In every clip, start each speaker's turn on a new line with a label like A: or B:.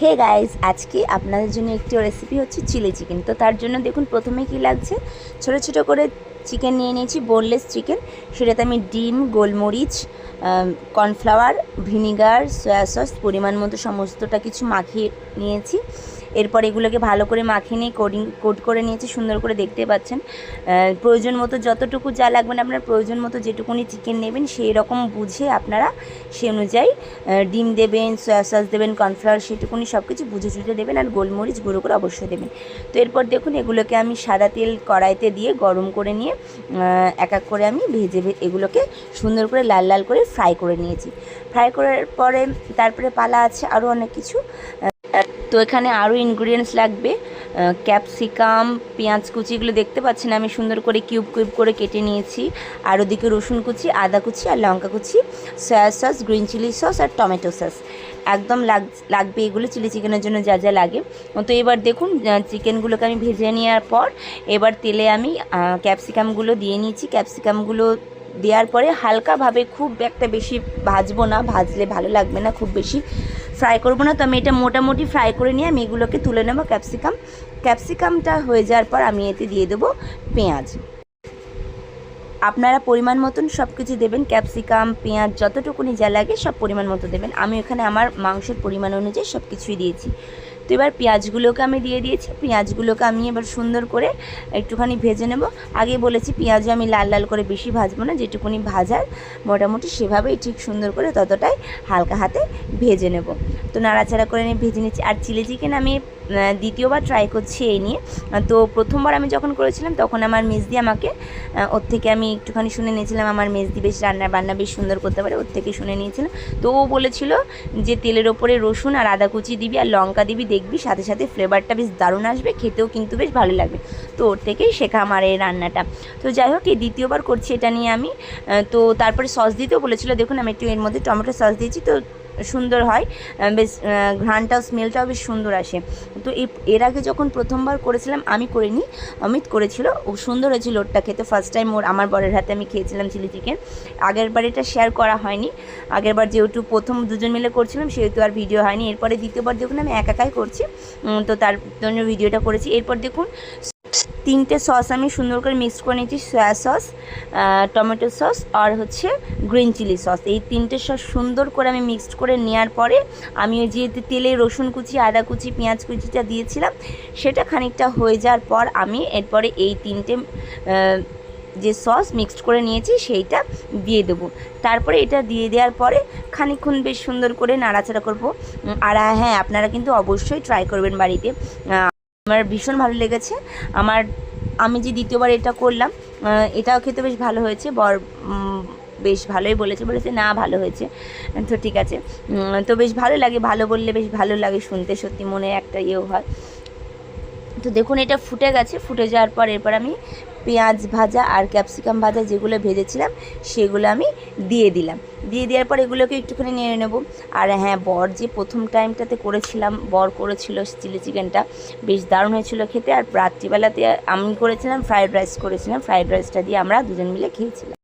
A: Hey guys আজকে আপনাদের জন্য একটি রেসিপি হচ্ছে চিলি চিকেন তো তার জন্য দেখুন, প্রথমে কি লাগছে? ছোট ছোট করে চিকেন নিয়ে নিয়েছি বোনলেস চিকেন সেটাতে আমি ডিম, গোলমরিচ কর্নফ্লাওয়ার ভিনিগার সয়া সস পরিমাণ মতো সমস্তটা কিছু মাখিয়ে নিয়েছি। এরপর এগুলোকে ভালো করে মাখিয়ে নিয়ে কোডিং কোট করে নিয়েছি, সুন্দর করে দেখতে পাচ্ছেন। প্রয়োজন মতো যতটুকু যা লাগবে না আপনার প্রয়োজন মতো যেটুকুনি চিকেন নেবেন, সেই রকম বুঝে আপনারা সে অনুযায়ী ডিম দেবেন সয়া সস দেবেন কর্নফ্লাওয়ার সেটুকুনি সব কিছু বুঝে সুঝে দেবেন আর গোলমরিচ গুঁড়ো করে অবশ্যই দেবেন। তো এরপর দেখুন এগুলোকে আমি সাদা তেল কড়াইতে দিয়ে গরম করে নিয়ে এক এক করে আমি ভেজে এগুলোকে সুন্দর করে লাল লাল করে ফ্রাই করে নিয়েছি। ফ্রাই করার পরে তারপরে পালা আছে আরও অনেক কিছু। তো এখানে আরও ইনগ্রিডিয়েন্টস লাগবে। ক্যাপসিকাম পেঁয়াজ কুচি এগুলো দেখতে পাচ্ছেন আমি সুন্দর করে কিউব কিউব করে কেটে নিয়েছি। আর ওদিকে রসুন কুচি, আদা কুচি আর লঙ্কা কুচি soya sauce green chilli sauce আর টমেটো সস একদম লাগ, লাগবে এগুলো চিলি চিকেনের জন্য যা যা লাগে। তো এবার দেখুন চিকেনগুলোকে আমি ভেজে নেওয়ার পর এবার তেলে আমি ক্যাপসিকামগুলো দিয়ে নিয়েছি। ক্যাপসিকামগুলো দেওয়ার পরে হালকাভাবে খুব একটা বেশি ভাজবো না, ভাজলে ভালো লাগবে না খুব বেশি। ফ্রাই করব না, তো আমি এটা মোটামুটি ফ্রাই করে নিয়ে আমি এগুলোকে তুলে নেব ক্যাপসিকাম ক্যাপসিকামটা হয়ে যাওয়ার পর আমি এতে দিয়ে দেবো পেঁয়াজ। আপনারা পরিমাণ মতন সব কিছু দেবেন ক্যাপসিকাম পেঁয়াজ যতটুকুনি যা লাগে সব পরিমাণ মতো দেবেন। আমি এখানে আমার মাংসের পরিমাণ অনুযায়ী সব কিছুই দিয়েছি। তো এবার পেঁয়াজগুলোকে আমি দিয়ে দিয়েছি। পেঁয়াজগুলোকে আমি এবার সুন্দর করে একটুখানি ভেজে নেব। আগে বলেছি পেঁয়াজও আমি লাল লাল করে বেশি ভাজবো না, যেটুকুনি ভাজার মোটামুটি সেভাবেই ঠিক সুন্দর করে ততটাই হালকা হাতে ভেজে নেব। তো নাড়াচাড়া করে নিয়ে ভেজে নিচ্ছি। আর চিলি চিকেন আমি দ্বিতীয়বার ট্রাই করছি এই নিয়ে। তো প্রথমবার আমি যখন করেছিলাম, তখন আমার মেজদি আমাকে ওর থেকে আমি একটুখানি শুনে নিয়েছিলাম, আমার মেজদি বেশ রান্না বান্না বেশ সুন্দর করতে পারে, ওর থেকে শুনে নিয়েছিলাম। তো ও বলেছিল যে তেলের ওপরে রসুন আর আদা কুচি দিবি আর লঙ্কা দিবি, দেখবি সাথে সাথে ফ্লেভারটা বেশ দারুণ আসবে, খেতেও কিন্তু বেশ ভালো লাগবে। তো ওর থেকেই শেখা আমার এই রান্নাটা। তো যাই হোক, এই দ্বিতীয়বার করছি এটা নিয়ে আমি তো তারপরে সস দিতেও বলেছিল, দেখুন আমি একটু এর মধ্যে টমেটো সস দিয়েছি, তো সুন্দর হয় বেশ আহ, ঘ্রাণটাও স্মেলটাও বেশ সুন্দর আসে। তো এর আগে যখন প্রথমবার করেছিলাম আমি করিনি অমিত করেছিল। ও সুন্দর হয়েছিল ওরটা খেতে। ফার্স্ট টাইম ওর আমার বরের হাতে আমি খেয়েছিলাম চিলি চিকেন। আগের বার এটা শেয়ার করা হয়নি। আগের বার যেহেতু প্রথম দুজন মিলে করছিলাম সেহেতু আর ভিডিও হয়নি। এরপরে দ্বিতীয়বার দেখুন আমি একা একাই করছি। তো তার জন্য ভিডিওটা করেছি। এরপর দেখুন তিনটে সস আমি সুন্দর করে মিক্স করে নিয়েছি সয়া সস টমেটো সস আর হচ্ছে গ্রিন চিলি সস এই তিনটে সস সুন্দর করে আমি মিক্সড করে নেওয়ার পরে আমি ওই যে তেলে রসুন কুচি, আদা কুচি, পেঁয়াজ কুচিটা দিয়েছিলাম, সেটা খানিকটা হয়ে যাওয়ার পর আমি এরপরে এই তিনটে যে সস মিক্সড করে নিয়েছি সেইটা দিয়ে দেবো। তারপরে এটা দিয়ে দেওয়ার পরে খানিকক্ষণ বেশ সুন্দর করে নাড়াচাড়া করব। আর হ্যাঁ আপনারা কিন্তু অবশ্যই ট্রাই করবেন বাড়িতে। আমার ভীষণ ভালো লেগেছে। আমার, আমি যে দ্বিতীয়বার এটা করলাম এটাও খেতে বেশ ভালো হয়েছে। বর বেশ ভালোই বলেছে বলেছে না, ভালো হয়েছে। তো ঠিক আছে। তো বেশ ভালো লাগে, ভালো বললে বেশ ভালো লাগে শুনতে, সত্যি মনে একটা ইয়েও হয়। তো দেখুন, এটা ফুটে গেছে। ফুটে যাওয়ার পর এরপর আমি পেঁয়াজ ভাজা আর ক্যাপসিকাম ভাজা যেগুলো ভেজেছিলাম, সেগুলো আমি দিয়ে দিলাম। দিয়ে দেওয়ার পর এগুলোকে একটুখানি নিয়ে নেব। আর হ্যাঁ বর যে প্রথম টাইমটাতে করেছিলাম, বর করেছিল চিলি চিকেনটা, বেশ দারুণ হয়েছিল খেতে। আর রাত্রিবেলাতে আমি করেছিলাম ফ্রায়েড রাইস করেছিলাম। ফ্রায়েড রাইসটা দিয়ে আমরা দুজন মিলে খেয়েছিলাম।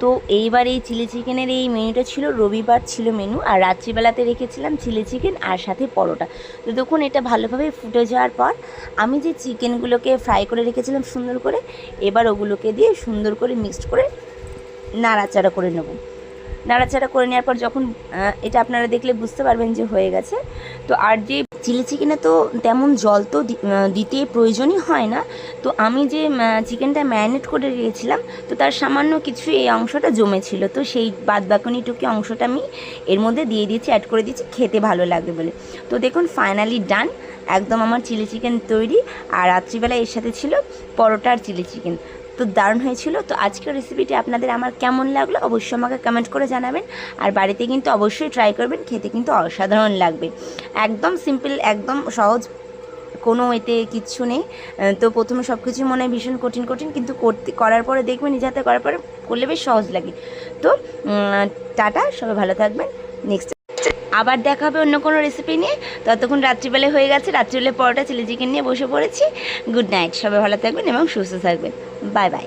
A: তো এইবার এই চিলি চিকেনের এই মেনুটা ছিল, রবিবার ছিল মেনু, আর রাত্রিবেলাতে রেখেছিলাম চিলি চিকেন আর সাথে পরোটা। তো দেখুন, এটা ভালোভাবে ফুটে যাওয়ার পর আমি যে চিকেনগুলোকে ফ্রাই করে রেখেছিলাম সুন্দর করে, এবার ওগুলোকে দিয়ে সুন্দর করে মিক্সড করে নাড়াচাড়া করে নেব। নাড়াচাড়া করে নেওয়ার পর যখন এটা আপনারা দেখলে বুঝতে পারবেন যে হয়ে গেছে। তো আর যে চিলি চিকেনে তো তেমন জল তো দিতে প্রয়োজনই হয় না। তো আমি যে চিকেনটা ম্যারিনেট করে রেখেছিলাম, তো তার সামান্য কিছু এই অংশটা জমেছিল। তো সেই বাদ বাকনিটুকি অংশটা আমি এর মধ্যে দিয়ে দিয়েছি অ্যাড করে দিয়েছি, খেতে ভালো লাগবে বলে। তো দেখুন ফাইনালি ডান একদম আমার চিলি চিকেন তৈরি। আর রাত্রিবেলা এর সাথে ছিল পরোটা আর চিলি চিকেন। তো দারুণ হয়েছিল। তো আজকের রেসিপিটি আপনাদের আমার কেমন লাগল অবশ্যই আমাকে কমেন্ট করে জানাবেন। আর বাড়িতে কিন্তু অবশ্যই ট্রাই করবেন, খেতে কিন্তু অসাধারণ লাগবে। একদম সিম্পল একদম সহজ, কোনো এতে কিচ্ছু নেই। তো প্রথমে সব কিছু মনে হয় ভীষণ কঠিন কঠিন, কিন্তু করতে, করার পরে দেখবেন, নিজে হাতে করার পরে করলে বেশ সহজ লাগে। তো টাটা, সবাই ভালো থাকবেন। নেক্সট আবার দেখা হবে অন্য কোনো রেসিপি নিয়ে। ততক্ষণ রাত্রিবেলা হয়ে গেছে। রাত্রিবেলা পরোটা, চিলি চিকেন নিয়ে বসে পড়েছি। গুড নাইট সবাই ভালো থাকবেন এবং সুস্থ থাকবেন। Bye bye